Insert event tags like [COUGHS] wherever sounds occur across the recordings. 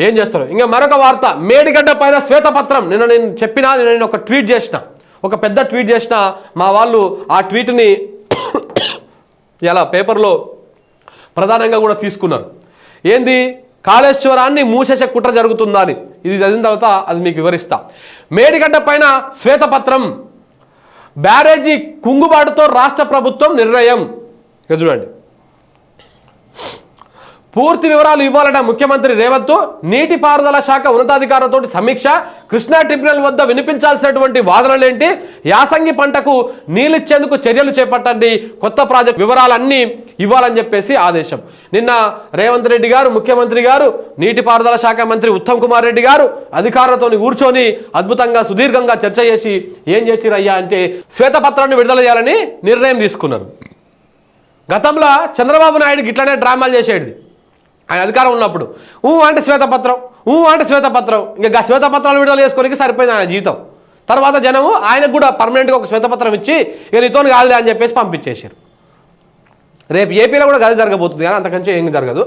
ఏం చేస్తారు? ఇంకా మరొక వార్త మేడిగడ్డ పైన శ్వేతపత్రం. నిన్న నేను చెప్పినా నిన్న నేను ఒక ట్వీట్ చేసిన. ఒక పెద్ద ట్వీట్ చేసిన. మా వాళ్ళు ఆ ట్వీట్ని [COUGHS] ఇలా పేపర్లో ప్రధానంగా కూడా తీసుకున్నారు. ఏంది? కాళేశ్వరాన్ని మూసేసే కుట్ర జరుగుతుందని ఇది చదివిన తర్వాత అది మీకు వివరిస్తా. మేడిగడ్డ పైన శ్వేతపత్రం. బ్యారేజీ కుంగుబాటుతో రాష్ట్ర ప్రభుత్వం నిర్ణయం. ఇక చూడండి. పూర్తి వివరాలు ఇవ్వాలన్న ముఖ్యమంత్రి రేవంత్ నీటిపారుదల శాఖ ఉన్నతాధికారులతో సమీక్ష కృష్ణా ట్రిబ్యునల్ వద్ద వినిపించాల్సినటువంటి వాదనలేంటి? యాసంగి పంటకు నీళ్ళిచ్చేందుకు చర్యలు చేపట్టండి. కొత్త ప్రాజెక్ట్ వివరాలన్నీ ఇవ్వాలని చెప్పేసి ఆదేశం. నిన్న రేవంత్ రెడ్డి గారు ముఖ్యమంత్రి గారు నీటిపారుదల శాఖ మంత్రి ఉత్తమ్ కుమార్ రెడ్డి గారు అధికారులతో కూర్చొని అద్భుతంగా సుదీర్ఘంగా చర్చ చేసి ఏం చేసిరయ్యా అంటే శ్వేతపత్రాన్ని విడుదల చేయాలని నిర్ణయం తీసుకున్నారు. గతంలో చంద్రబాబు నాయుడు ఇట్లానే డ్రామాలు చేసేది ఆయన అధికారం ఉన్నప్పుడు. ఊ అంటే శ్వేతపత్రం ఊ అంటే శ్వేతపత్రం. ఇంకా శ్వేతపత్రాలు విడుదల చేసుకోనికి సరిపోయింది ఆయన జీవితం. తర్వాత జనము ఆయనకు కూడా పర్మనెంట్గా ఒక శ్వేతపత్రం ఇచ్చి ఇక నీతోని కాదులే అని చెప్పేసి పంపించేశారు. రేపు ఏపీలో కూడా గది జరగబోతుంది కానీ అంతకంటే ఏం జరగదు.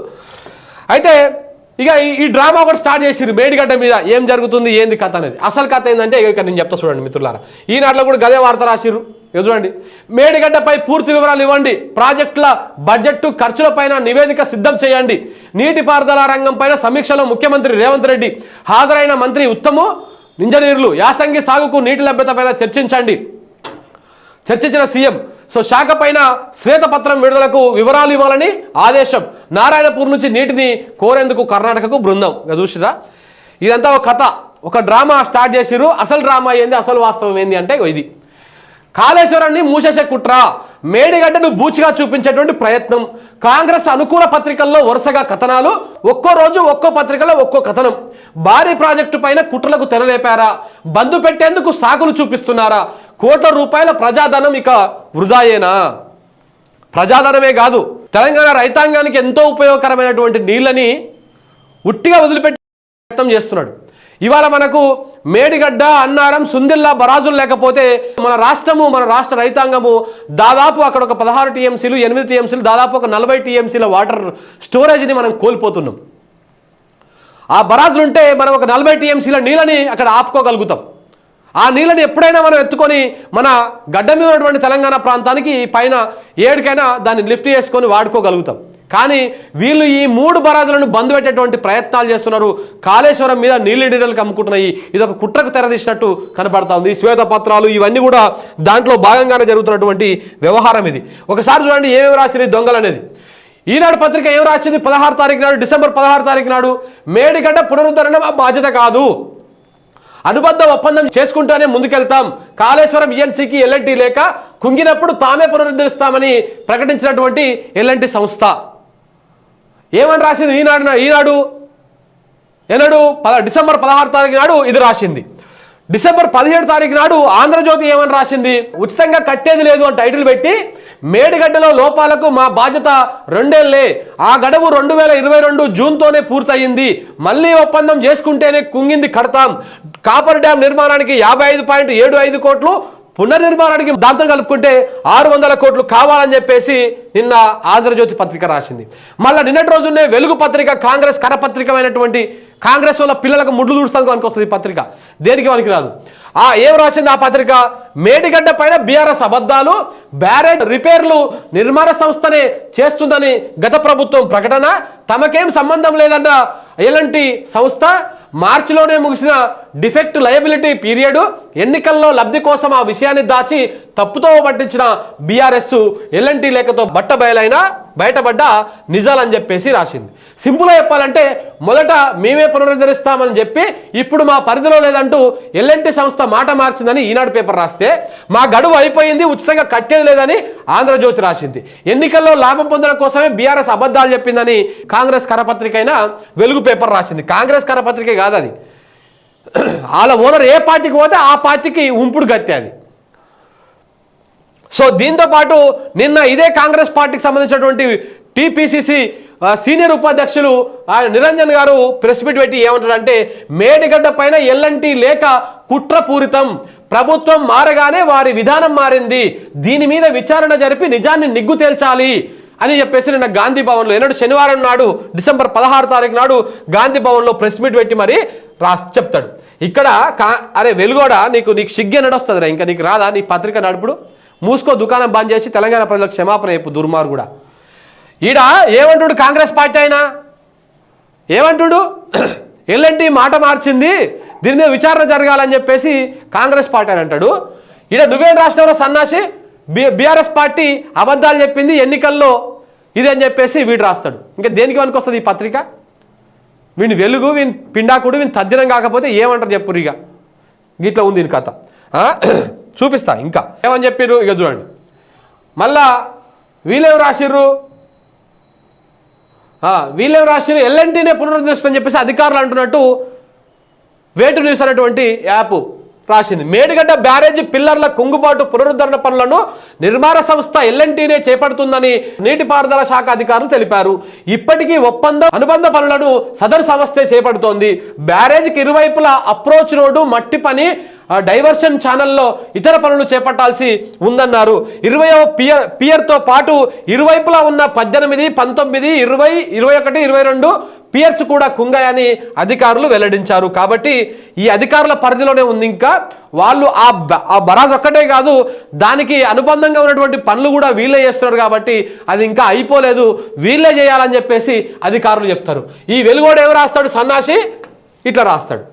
అయితే ఇక ఈ- డ్రామా ఒకటి స్టార్ట్ చేసిరు మేడిగడ్డ మీద. ఏం జరుగుతుంది ఏంది కథ అనేది. అసలు కథ ఏంటంటే ఇక నేను చెప్తా చూడండి మిత్రులారా. ఈనాటిలో కూడా గదే వార్త రాసిరు ఇక చూడండి. మేడిగడ్డపై పూర్తి వివరాలు ఇవ్వండి. ప్రాజెక్టుల బడ్జెట్ ఖర్చులపైన నివేదిక సిద్ధం చేయండి. నీటిపారుదల రంగం పైన సమీక్షలో ముఖ్యమంత్రి రేవంత్ రెడ్డి హాజరైన మంత్రి ఉత్తము ఇంజనీర్లు యాసంగి సాగుకు నీటి లభ్యతపైన చర్చించండి. చర్చించిన సీఎం సో శాఖ పైన శ్వేతపత్రం విడుదలకు వివరాలు ఇవ్వాలని ఆదేశం. నారాయణపూర్ నుంచి నీటిని కోరేందుకు కర్ణాటకకు బృందం. ఇక చూసిరా ఇదంతా ఒక కథ. ఒక డ్రామా స్టార్ట్ చేసిర్రు. అసలు డ్రామా ఏంది? అసలు వాస్తవం ఏంది? అంటే ఇది. కాళేశ్వరాన్ని మూసేసే కుట్ర. మేడిగడ్డను బూచిగా చూపించేటువంటి ప్రయత్నం. కాంగ్రెస్ అనుకూల పత్రికల్లో వరుసగా కథనాలు ఒక్కో రోజు ఒక్కో పత్రికలో ఒక్కో కథనం. భారీ ప్రాజెక్టు పైన కుట్రలకు తెరలేపారా? బంధు పెట్టేందుకు సాకులు చూపిస్తున్నారా? కోట్ల రూపాయల ప్రజాధనం ఇక వృధాయేనా? ప్రజాధనమే కాదు తెలంగాణ రైతాంగానికి ఎంతో ఉపయోగకరమైనటువంటి నీళ్ళని ఉట్టిగా వదిలిపెట్టి ప్రయత్నం చేస్తున్నాడు. ఇవాళ మనకు మేడిగడ్డ అన్నారం సుందిల్లా బరాజులు లేకపోతే మన రాష్ట్రము మన రాష్ట్ర రైతాంగము దాదాపు అక్కడ ఒక పదహారు టీఎంసీలు ఎనిమిది టీఎంసీలు దాదాపు ఒక నలభై టీఎంసీల వాటర్ స్టోరేజ్ని మనం కోల్పోతున్నాం. ఆ బరాజులుంటే మనం ఒక నలభై టీఎంసీల నీళ్ళని అక్కడ ఆపుకోగలుగుతాం. ఆ నీళ్ళని ఎప్పుడైనా మనం ఎత్తుకొని మన గడ్డ మీద ఉన్నటువంటి తెలంగాణ ప్రాంతానికి పైన ఏడుకైనా దాన్ని లిఫ్ట్ చేసుకొని వాడుకోగలుగుతాం. కానీ వీళ్ళు ఈ మూడు బరాదులను బంద్ పెట్టేటువంటి ప్రయత్నాలు చేస్తున్నారు. కాళేశ్వరం మీద నీళ్ళు అమ్ముకుంటున్నాయి. ఇది ఒక కుట్రకు తెరదీసినట్టు కనబడతా ఉంది శ్వేతపత్రాలు ఇవన్నీ కూడా దాంట్లో భాగంగానే జరుగుతున్నటువంటి వ్యవహారం ఇది. ఒకసారి చూడండి ఏమేమి రాసింది దొంగలు అనేది. ఈనాడు పత్రిక ఏం రాసింది? పదహారు తారీఖు నాడు డిసెంబర్ పదహారు తారీఖు నాడు మేడిగడ్డ పునరుద్ధరణ మా బాధ్యత కాదు. అనుబద్ధ ఒప్పందం చేసుకుంటూనే ముందుకెళ్తాం. కాళేశ్వరం ఈఎన్సీకి ఎల్ఎన్టీ లేక కుంగినప్పుడు తామే పునరుద్ధరిస్తామని ప్రకటించినటువంటి ఎల్ఎన్టీ సంస్థ. ఏమని రాసింది? ఈనాడు ఈనాడు ఎన్నడు? పద డిసెంబర్ పదహారు తారీఖు నాడు ఇది రాసింది. డిసెంబర్ పదిహేడు తారీఖు నాడు ఆంధ్రజ్యోతి ఏమని రాసింది? ఉచితంగా కట్టేది లేదు అని టైటిల్ పెట్టి మేడిగడ్డలో లోపాలకు మా బాధ్యత రెండేళ్ళే. ఆ గడువు రెండు వేల ఇరవై రెండు జూన్తోనే పూర్తయింది. మళ్ళీ ఒప్పందం చేసుకుంటేనే కుంగింది కడతాం. కాపర్ డ్యాం నిర్మాణానికి యాభై ఐదు పాయింట్ ఏడు ఐదు కోట్లు పునర్నిర్మాణానికి దాంతో కలుపుకుంటే ఆరు వందల కోట్లు కావాలని చెప్పేసి నిన్న ఆంధ్రజ్యోతి పత్రిక రాసింది. మళ్ళీ నిన్నటి రోజునే వెలుగు పత్రిక కాంగ్రెస్ కరపత్రికమైనటువంటి కాంగ్రెస్ వాళ్ళ పిల్లలకు ముడ్లు దూడుస్తానికి అనుకొస్తుంది పత్రిక. దేనికి మనకి రాదు? ఆ ఏం రాసింది ఆ పత్రిక? మేడిగడ్డ పైన బీఆర్ఎస్ అబద్ధాలు బ్యారేజ్ రిపేర్లు నిర్మాణ సంస్థనే చేస్తుందని గత ప్రభుత్వం ప్రకటన. తమకేం సంబంధం లేదన్న ఎలాంటి సంస్థ మార్చిలోనే ముగిసిన డిఫెక్ట్ లయబిలిటీ పీరియడ్ ఎన్నికల్లో లబ్ధి కోసం ఆ విషయాన్ని దాచి తప్పుతో పట్టించిన బీఆర్ఎస్ ఎల్ఎన్టీ లేఖతో బట్టబయలైన బయటపడ్డ నిజాలని చెప్పేసి రాసింది. సింపుల్గా చెప్పాలంటే మొదట మేమే పునరుద్ధరిస్తామని చెప్పి ఇప్పుడు మా పరిధిలో లేదంటూ ఎల్ఎన్టీ సంస్థ మాట మార్చిందని ఈనాడు పేపర్ రాస్తే మా గడువు అయిపోయింది ఉచితంగా కట్టేది లేదని ఆంధ్రజ్యోతి రాసింది. ఎన్నికల్లో లాభం పొందడం కోసమే బీఆర్ఎస్ అబద్ధాలు చెప్పిందని కాంగ్రెస్ కరపత్రిక అయినా వెలుగు పేపర్ రాసింది. కాంగ్రెస్ కరపత్రికే కాదు అది [CLEARS THROAT] వాళ్ళ ఓనర్ ఏ పార్టీకి పోతే ఆ పార్టీకి ఉంపుడు గత్తే అది సో దీంతో పాటు నిన్న ఇదే కాంగ్రెస్ పార్టీకి సంబంధించినటువంటి టీపీసీసీ సీనియర్ ఉపాధ్యక్షులు ఆయన నిరంజన్ గారు ప్రెస్ మీట్ పెట్టి ఏమంటారంటే మేడిగడ్డ పైన ఎల్లంటి లేక కుట్రపూరితం ప్రభుత్వం మారగానే వారి విధానం మారింది. దీని మీద విచారణ జరిపి నిజాన్ని నిగ్గు తేల్చాలి అని చెప్పేసి నిన్న గాంధీ భవన్లో ఏనాడు శనివారం నాడు డిసెంబర్ పదహారు తారీఖు నాడు గాంధీ భవన్లో ప్రెస్ మీట్ పెట్టి మరి రాసి చెప్తాడు. ఇక్కడ కా అరే వెలుగోడ నీకు నీకు సిగ్గే నడొస్తుందిరా ఇంకా నీకు రాదా నీ పత్రిక నడుపుడు? మూసుకో దుకాణం బంద్ చేసి తెలంగాణ ప్రజలకు క్షమాపణ చెప్పు దుర్మార్గుడా. ఈడ ఏమంటుడు కాంగ్రెస్ పార్టీ అయినా? ఏమంటుడు? [CLEARS THROAT] ఎల్ఎన్టీ మాట మార్చింది దీని మీద విచారణ జరగాలని చెప్పేసి కాంగ్రెస్ పార్టీ అని అంటాడు. ఈడ నువ్వేం రాష్ట్రంలో సన్నాసి? బి బీఆర్ఎస్ పార్టీ అబద్ధాలు చెప్పింది ఎన్నికల్లో ఇది అని చెప్పేసి వీడు రాస్తాడు. ఇంకా దేనికి పనికొస్తుంది వస్తుంది ఈ పత్రిక? వీని వెలుగు వీని పిండాకుడు వీని తద్దినం కాకపోతే ఏమంటారు చెప్పురు ఇక ఇట్లా ఉంది దీని కథ. [CLEARS THROAT] చూపిస్తా ఇంకా. ఏమని చెప్పిర్రు? ఇక చూడండి. మళ్ళా వీళ్ళేం రాసిర్రు? ఆ, వీళ్ళేం రాసిర్రు? ఎల్ఎన్టీనే పునరుద్ధరిస్తుందని చెప్పేసి అధికారులు అంటున్నట్టు వేటు న్యూస్ అనేటువంటి యాప్ రాసింది. మేడిగడ్డ బ్యారేజీ పిల్లర్ల కుంగుబాటు పునరుద్ధరణ పనులను నిర్మాణ సంస్థ ఎల్ఎన్టీనే చేపడుతుందని నీటిపారుదల శాఖ అధికారులు తెలిపారు. ఇప్పటికీ ఒప్పంద అనుబంధ పనులను సదరు సంస్థే చేపడుతోంది. బ్యారేజీకి ఇరువైపులా అప్రోచ్ రోడ్డు మట్టి పని డైవర్షన్ ఛానల్లో ఇతర పనులు చేపట్టాల్సి ఉందన్నారు. ఇరవయో పియర్ పియర్తో పాటు ఇరువైపులా ఉన్న పద్దెనిమిది పంతొమ్మిది ఇరవై ఇరవై ఒకటి ఇరవై రెండు పియర్స్ కూడా కుంగాయని అధికారులు వెల్లడించారు. కాబట్టి ఈ అధికారుల పరిధిలోనే ఉంది ఇంకా. వాళ్ళు ఆ బ- ఆ బరాజ్ ఒక్కటే కాదు దానికి అనుబంధంగా ఉన్నటువంటి పనులు కూడా వీళ్ళే చేస్తున్నారు కాబట్టి అది ఇంకా అయిపోలేదు. వీళ్ళే చేయాలని చెప్పేసి అధికారులు చెప్తారు. ఈ వెలుగోడు ఎవరు రాస్తాడు? సన్నాసి ఇట్లా రాస్తాడు.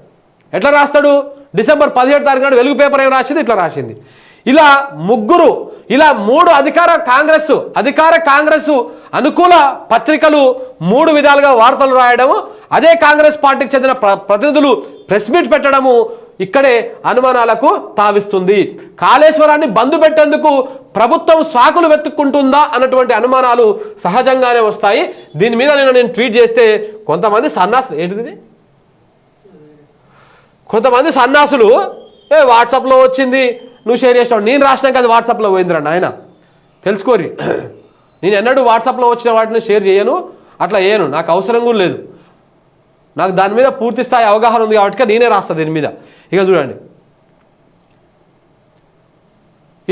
ఎట్లా రాస్తాడు? డిసెంబర్ పదిహేడు తారీఖు నాడు వెలుగు పేపర్ ఏం రాసింది? ఇట్లా రాసింది. ఇలా ముగ్గురు ఇలా మూడు అధికార కాంగ్రెస్ అధికార కాంగ్రెస్ అనుకూల పత్రికలు మూడు విధాలుగా వార్తలు రాయడము అదే కాంగ్రెస్ పార్టీకి చెందిన ప్ర- ప్రతినిధులు ప్రెస్ మీట్ పెట్టడము ఇక్కడే అనుమానాలకు తావిస్తుంది. కాళేశ్వరాన్ని బంద్ పెట్టేందుకు ప్రభుత్వం సాకులు వెతుక్కుంటుందా అన్నటువంటి అనుమానాలు సహజంగానే వస్తాయి. దీని మీద నేను నేను ట్వీట్ చేస్తే కొంతమంది సన్నాసు ఏంటిది? కొంతమంది సన్నాసులు ఏ వాట్సాప్లో వచ్చింది నువ్వు షేర్ చేసావు. నేను రాసినాక అది వాట్సాప్లో పోయిందిరా నాయన. తెలుసుకోరి నేను ఎన్నడూ వాట్సాప్లో వచ్చిన వాటిని షేర్ చేయను అట్లా చేయను నాకు అవసరం కూడా లేదు. నాకు దాని మీద పూర్తి స్థాయి అవగాహన ఉంది కాబట్టి నేనే రాస్తా దీని మీద. ఇక చూడండి.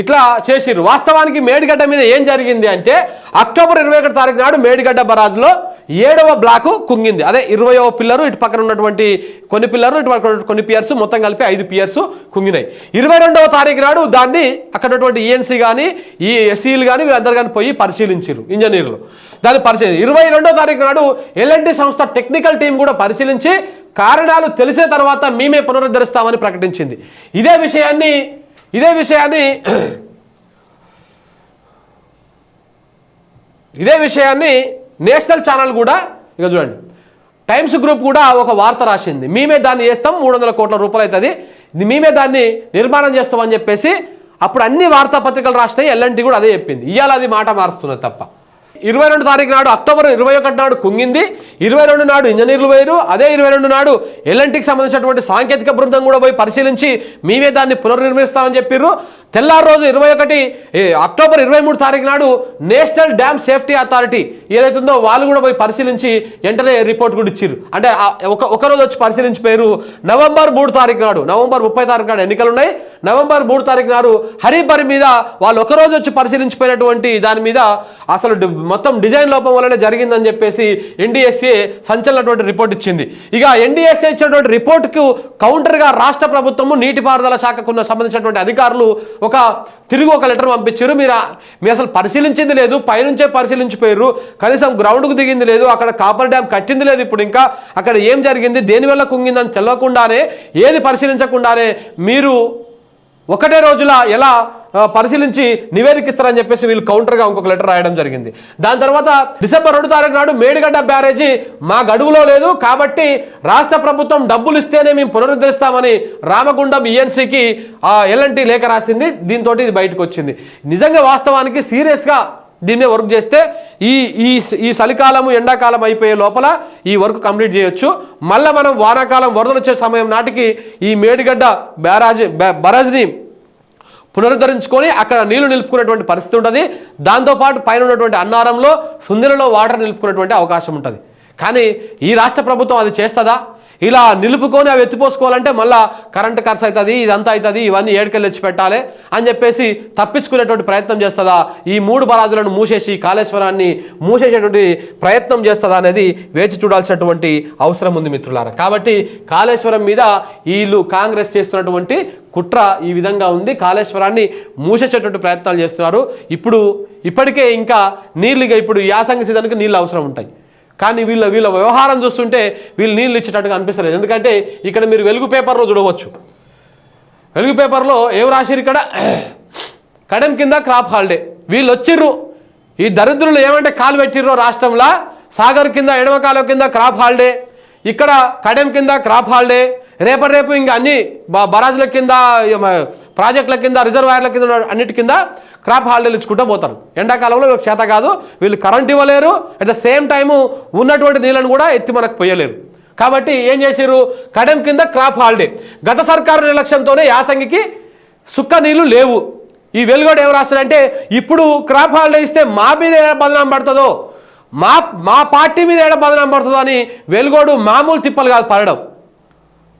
ఇట్లా చేసిర్రు. వాస్తవానికి మేడిగడ్డ మీద ఏం జరిగింది అంటే అక్టోబర్ ఇరవై ఒకటి తారీఖు నాడు మేడిగడ్డ బరాజ్లో ఏడవ బ్లాకు కుంగింది. అదే ఇరవయవ పిల్లరు ఇటు పక్కన ఉన్నటువంటి కొన్ని పిల్లరు ఇటు పక్కన కొన్ని పియర్స్ మొత్తం కలిపి ఐదు పియర్స్ కుంగినాయి. ఇరవై రెండవ తారీఖు నాడు దాన్ని అక్కడ ఉన్నటువంటి ఈఎన్సీ కానీ ఈ ఎస్సీలు కానీ వీళ్ళందరూ కానీ పోయి పరిశీలించారు ఇంజనీర్లు. దాన్ని పరిశీలి ఇరవై రెండో తారీఖు నాడు ఎల్ఎన్టీ సంస్థ టెక్నికల్ టీం కూడా పరిశీలించి కారణాలు తెలిసిన తర్వాత మేమే పునరుద్ధరిస్తామని ప్రకటించింది. ఇదే విషయాన్ని ఇదే విషయాన్ని [CLEARS THROAT] ఇదే విషయాన్ని నేషనల్ ఛానల్ కూడా ఇక చూడండి టైమ్స్ గ్రూప్ కూడా ఒక వార్త రాసింది. మేమే దాన్ని చేస్తాం మూడు వందల కోట్ల రూపాయలు అవుతుంది మేమే దాన్ని నిర్మాణం చేస్తామని చెప్పేసి అప్పుడు అన్ని వార్తాపత్రికలు రాసినాయి ఎల్ఎన్టీ కూడా అదే చెప్పింది. ఇవాళ అది మాట మారుస్తున్నది తప్ప. ఇరవై రెండు తారీఖు నాడు అక్టోబర్ ఇరవై ఒకటి నాడు కుంగింది ఇరవై రెండు నాడు ఇంజనీర్లు వేరు అదే ఇరవై రెండు నాడు ఎల్ఎన్టీకి సంబంధించినటువంటి సాంకేతిక బృందం కూడా పోయి పరిశీలించి మేమే దాన్ని పునర్నిర్మిస్తామని చెప్పారు తెల్లారు రోజు ఇరవై ఒకటి అక్టోబర్ ఇరవై మూడు తారీఖు నాడు నేషనల్ డ్యామ్ సేఫ్టీ అథారిటీ ఏదైతుందో వాళ్ళు కూడా పోయి పరిశీలించి వెంటనే రిపోర్ట్ కూడా ఇచ్చిర్రు. అంటే ఒక ఒక రోజు వచ్చి పరిశీలించిపోయారు నవంబర్ మూడు తారీఖు నాడు నవంబర్ ముప్పై తారీఖు నాడు ఎన్నికలు ఉన్నాయి. నవంబర్ మూడు తారీఖు నాడు హరిబరి మీద వాళ్ళు ఒక రోజు వచ్చి పరిశీలించిపోయినటువంటి దాని మీద అసలు మొత్తం డిజైన్ లోపం వల్లనే జరిగిందని చెప్పేసి ఎన్డీఎస్ఏ సంచలనటువంటి రిపోర్ట్ ఇచ్చింది. ఇక ఎన్డీఎస్ఏ ఇచ్చినటువంటి రిపోర్టుకు కౌంటర్గా రాష్ట్ర ప్రభుత్వము నీటిపారుదల శాఖకు సంబంధించినటువంటి అధికారులు ఒక తిరిగి ఒక లెటర్ పంపించారు. మీరు మీ మీరు అసలు పరిశీలించింది లేదు పైనుంచే పరిశీలించిపోయారు. కనీసం గ్రౌండ్కు దిగింది లేదు అక్కడ కాపర్ డ్యామ్ కట్టింది లేదు ఇప్పుడు ఇంకా. అక్కడ ఏం జరిగింది దేనివల్ల కుంగిందని తెలియకుండానే ఏది పరిశీలించకుండానే మీరు ఒకటే రోజుల ఎలా పరిశీలించి నివేదిక ఇస్తారని చెప్పేసి వీళ్ళు కౌంటర్గా ఇంకొక లెటర్ రాయడం జరిగింది. దాని తర్వాత డిసెంబర్ రెండు తారీఖు నాడు మేడిగడ్డ బ్యారేజీ మా గడువులో లేదు కాబట్టి రాష్ట్ర ప్రభుత్వం డబ్బులు ఇస్తేనే మేము పునరుద్ధరిస్తామని రామగుండం ఈఎన్సీకి ఎల్ఎన్టీ లేఖ రాసింది. దీంతో ఇది బయటకు వచ్చింది. నిజంగా వాస్తవానికి సీరియస్గా దీన్నే వర్క్ చేస్తే ఈ ఈ ఈ చలికాలము ఎండాకాలం అయిపోయే లోపల ఈ వర్క్ కంప్లీట్ చేయొచ్చు. మళ్ళీ మనం వానాకాలం వరదలు వచ్చే సమయం నాటికి ఈ మేడిగడ్డ బ్యారాజ్ బరాజ్ని పునరుద్ధరించుకొని అక్కడ నీళ్ళు నిలుపుకునేటువంటి పరిస్థితి ఉంటుంది. దాంతోపాటు పైన ఉన్నటువంటి అన్నారంలో సుందిలలో వాటర్ నిలుపుకునేటువంటి అవకాశం ఉంటుంది. కానీ ఈ రాష్ట్ర ప్రభుత్వం అది చేస్తుందా? ఇలా నిలుపుకొని అవి ఎత్తిపోసుకోవాలంటే మళ్ళా కరెంట్ ఖర్చు అవుతుంది ఇదంతా అవుతుంది ఇవన్నీ ఏడుకెళ్ళి తెచ్చి పెట్టాలి అని చెప్పేసి తప్పించుకునేటువంటి ప్రయత్నం చేస్తుందా? ఈ మూడు బరాజులను మూసేసి కాళేశ్వరాన్ని మూసేసేటువంటి ప్రయత్నం చేస్తుందా అనేది వేచి చూడాల్సినటువంటి అవసరం ఉంది మిత్రులారా. కాబట్టి కాళేశ్వరం మీద వీళ్ళు కాంగ్రెస్ చేస్తున్నటువంటి కుట్ర ఈ విధంగా ఉంది. కాళేశ్వరాన్ని మూసేసేటువంటి ప్రయత్నాలు చేస్తున్నారు. ఇప్పుడు ఇప్పటికే ఇంకా నీళ్ళు ఇప్పుడు యాసంగి సీజన్కి నీళ్ళు అవసరం ఉంటాయి. కానీ వీళ్ళ వీళ్ళ వ్యవహారం చూస్తుంటే వీళ్ళు నీళ్ళు ఇచ్చేటట్టుగా అనిపిస్తలేదు. ఎందుకంటే ఇక్కడ మీరు వెలుగు పేపర్లో చూడవచ్చు. వెలుగు పేపర్లో ఏం రాసిరు ఇక్కడ? [CLEARS THROAT] కడెం కింద క్రాప్ హాలిడే. వీళ్ళు వచ్చిర్రు. ఈ దరిద్రులు ఏమంటే కాలు పెట్టిర్రో రాష్ట్రంలో? సాగర్ కింద ఎడమకాలం కింద క్రాప్ హాలిడే. ఇక్కడ కడెం కింద క్రాప్ హాలిడే. రేపటి రేపు ఇంకా అన్ని బ- బరాజుల కింద ప్రాజెక్టుల కింద రిజర్వాయర్ల కింద అన్నిటి కింద క్రాప్ హాలిడేలు ఇచ్చుకుంటూ పోతారు. ఎండాకాలంలో వీళ్ళకి చేత కాదు వీళ్ళు కరెంట్ ఇవ్వలేరు అట్ ద సేమ్ టైము ఉన్నటువంటి నీళ్ళను కూడా ఎత్తి మనకు పోయలేరు. కాబట్టి ఏం చేశారు కడెం కింద క్రాప్ హాలిడే. గత సర్కారు నిర్లక్ష్యంతోనే యాసంగికి సుక్క నీళ్ళు లేవు. ఈ వెలుగోడు ఏం రాస్తాడంటే ఇప్పుడు క్రాప్ హాలిడే ఇస్తే మా మీద ఏడ బదనాం పడుతుందో మా మా పార్టీ మీద ఏడ బదనాం పడుతుందో అని వెలుగోడు మామూలు తిప్పలు కాదు పడడం.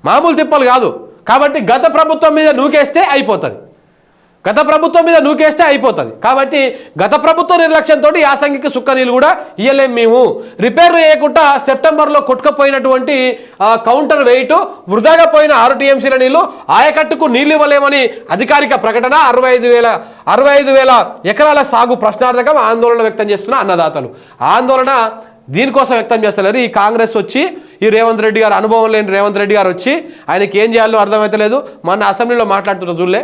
మామూలు తిప్పలు కాదు. కాబట్టి గత ప్రభుత్వం మీద నూకేస్తే అయిపోతుంది. గత ప్రభుత్వం మీద నూకేస్తే అయిపోతుంది. కాబట్టి గత ప్రభుత్వ నిర్లక్ష్యంతో యాసంగికి సుక్క నీళ్ళు కూడా ఇయ్యలేం మేము. రిపేర్ చేయకుండా సెప్టెంబర్లో కొట్టుకపోయినటువంటి కౌంటర్ వెయిట్ వృధాగా పోయిన ఆరు టీఎంసీల నీళ్ళు ఆయకట్టుకు నీళ్ళు ఇవ్వలేమని అధికారిక ప్రకటన అరవై ఐదు వేల అరవై ఐదు వేల ఎకరాల సాగు ప్రశ్నార్థకం ఆందోళన వ్యక్తం చేస్తున్న అన్నదాతలు. ఆందోళన దీనికోసం వ్యక్తం చేస్తలేరు. ఈ కాంగ్రెస్ వచ్చి ఈ రేవంత్ రెడ్డి గారు అనుభవం లేని రేవంత్ రెడ్డి గారు వచ్చి ఆయనకి ఏం చేయాలో అర్థమవుతలేదు మొన్న అసెంబ్లీలో మాట్లాడుతున్న చూడలే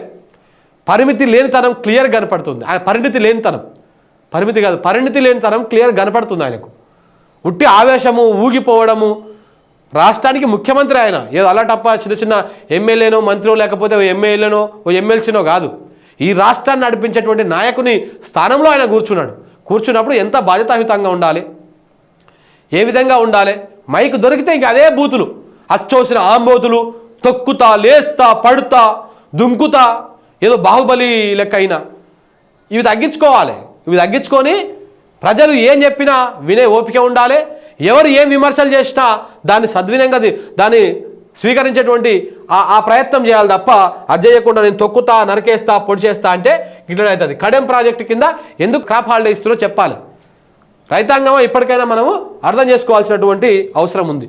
పరిమితి లేనితనం క్లియర్ కనపడుతుంది. ఆయన పరిణితి లేనితనం. పరిమితి కాదు పరిణితి లేనితనం క్లియర్ కనపడుతుంది ఆయనకు. ఉట్టి ఆవేశము ఊగిపోవడము రాష్ట్రానికి ముఖ్యమంత్రి ఆయన. ఏదో అలాటప్ప చిన్న చిన్న ఎమ్మెల్యేనో మంత్రో లేకపోతే ఓ ఎమ్మెల్యేనో ఓ ఎమ్మెల్సీనో కాదు. ఈ రాష్ట్రాన్ని నడిపించేటువంటి నాయకుని స్థానంలో ఆయన కూర్చున్నాడు. కూర్చున్నప్పుడు ఎంత బాధ్యతాయుతంగా ఉండాలి? ఏ విధంగా ఉండాలి? మైక్ దొరికితే ఇంక అదే బూతులు. అచ్చోసిన ఆంబోతులు తొక్కుతా లేస్తా పడుతా దుంకుతా ఏదో బాహుబలి లెక్క అయినా ఇవి తగ్గించుకోవాలి. ఇవి తగ్గించుకొని ప్రజలు ఏం చెప్పినా వినే ఓపిక ఉండాలి. ఎవరు ఏం విమర్శలు చేసినా దాన్ని సద్వినంగా దాన్ని స్వీకరించేటువంటి ఆ ఆ ప్రయత్నం చేయాలి తప్ప అది చేయకుండా నేను తొక్కుతా నరికేస్తా పొడి చేస్తా అంటే ఇట్లా అవుతుంది కడెం ప్రాజెక్టు కింద ఎందుకు క్రాప్ హాలిడే ఇస్తున్నారో చెప్పాలి. రైతాంగం ఇప్పటికైనా మనము అర్థం చేసుకోవాల్సినటువంటి అవసరం ఉంది.